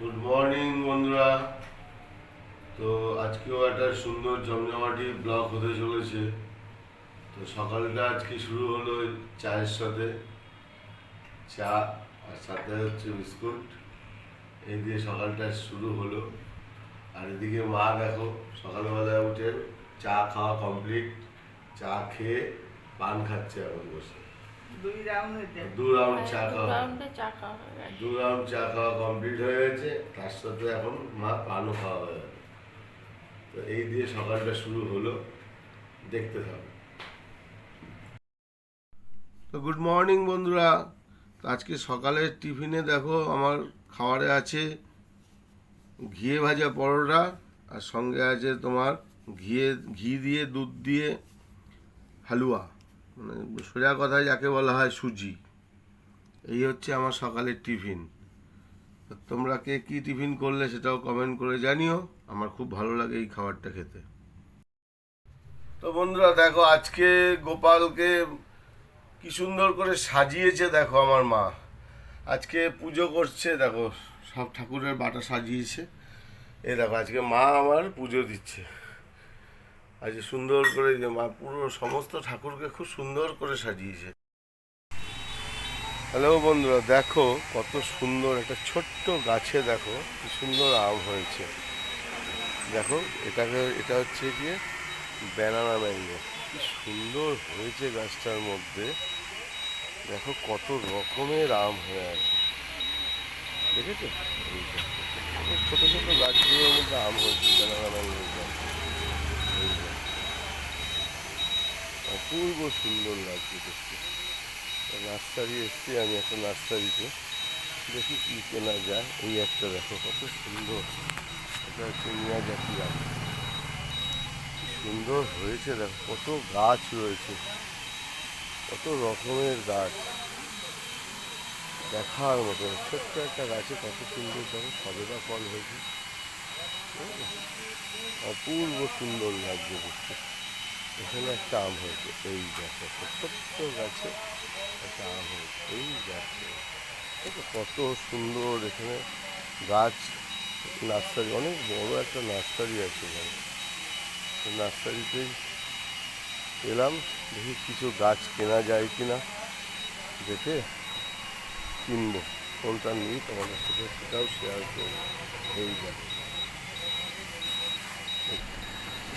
Good morning বন্ধুরা। তো আজকেও একটা সুন্দর জমজমাটি ব্লগ হতে চলেছে। তো সকালটা আজকে শুরু হলো চায়ের সাথে। চা আর সাথে হচ্ছে বিস্কুট। এই দিয়ে সকালটা শুরু হলো। আর এদিকে মা দেখো, সকালবেলায় উঠে চা খাওয়া কমপ্লিট চা খেয়ে পান খাচ্ছে এখন বসে। দুই রাউন্ড দু রাউন্ড চা খাওয়া। রাউন্ডে চা খাওয়া হয়ে দু রাউন্ড চা খাওয়া কমপ্লিট হয়ে গেছে তার সাথে এখন মা পানও খাওয়া হয়ে গেল তো এই দিয়ে সকালটা শুরু হলো দেখতে থাকো। তো গুড মর্নিং বন্ধুরা আজকে সকালের টিফিনে দেখো আমার খাবারে আছে ঘিয়ে ভাজা পরোটা আর সঙ্গে আছে তোমার ঘিয়ে ঘি দিয়ে দুধ দিয়ে হালুয়া। মানে সোজা কথায় যাকে বলা হয় সুজি। এই হচ্ছে আমার সকালের টিফিন। তোমরা কে কী টিফিন করলে সেটাও কমেন্ট করে জানিও। আমার খুব ভালো লাগে এই খাবারটা খেতে। তো বন্ধুরা, দেখো, আজকে গোপালকে কি সুন্দর করে সাজিয়েছে দেখো আমার মা। আজকে পুজো করছে, দেখো, সব ঠাকুরের বাটা সাজিয়েছে। এ দেখো, আজকে মা আমার পুজো দিচ্ছে। আজকে সুন্দর করে যে মা পুরো সমস্ত ঠাকুরকে খুব সুন্দর করে সাজিয়েছে। হ্যালো বন্ধুরা, দেখো কত সুন্দর একটা ছোট্ট গাছে দেখো কি সুন্দর আম হয়েছে। দেখো, এটাকে, এটা হচ্ছে গিয়ে ব্যানানা ম্যাঙ্গো কি সুন্দর হয়েছে গাছটার মধ্যে। দেখো কত রকমের আম হয়ে আছে। দেখেছ? ছোট ছোট গাছগুলোর মধ্যে আম হয়েছে ব্যানানা ম্যাঙ্গো গাছ এই দেখো। অপূর্ব সুন্দর লাগছে দেখতে। নার্সারি এসছি আমি একটা নার্সারিতে। দেখি কি কেনা যায়। এই একটা দেখো, কত সুন্দর। এটা হচ্ছে মিয়াজাকি আম। কি সুন্দর হয়েছে দেখো, কত গাছ রয়েছে। কত রকমের গাছ। দেখার মতো ছোট্ট একটা গাছে কত সুন্দর দেখো, সবেদা ফল হয়েছে। অপূর্ব সুন্দর লাগছে দেখতে। এখানে একটা আম হয়েছে, এই গাছে ছোট্ট গাছে একটা আম হয়েছে, এই গাছে। কত সুন্দর এখানে গাছ, নার্সারি, অনেক বড় একটা নার্সারি আছে এখানে। নার্সারিতেই এলাম, দেখি কিছু গাছ কেনা যায় কি না দেখে কিনবো। কোনটা নিই তোমাদের সাথে সেটাও শেয়ার করব। এই গাছ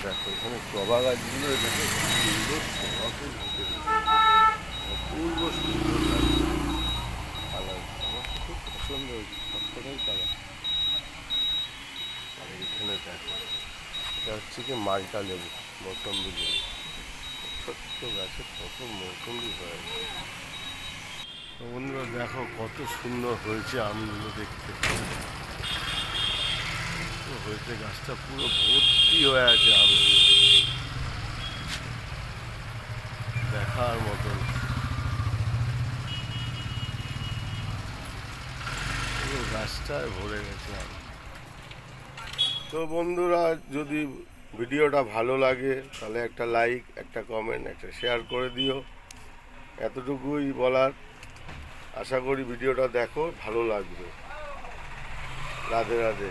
দেখো এখানে জবা গাছগুলো দেখো সুন্দর সুন্দর কালার আমার খুব পছন্দ হয়েছে কালার এখানে দেখো এটা হচ্ছে কি মালটা লেবু মৌসম্বি ছোট্ট গাছে কত মৌসম্বি হয়ে। বন্ধুরা, দেখো কত সুন্দর হয়েছে আমগুলো দেখতে। হয়েছে গাছটা পুরো ভর্তি হয়ে আছে আম দেখার মতন। গাছটায় ভরে গেছে আম তো বন্ধুরা, যদি ভিডিওটা ভালো লাগে, তাহলে একটা লাইক, একটা কমেন্ট, একটা শেয়ার করে দিও। এতটুকুই বলার। আশা করি ভিডিওটা দেখো, ভালো লাগবে। রাধে রাধে।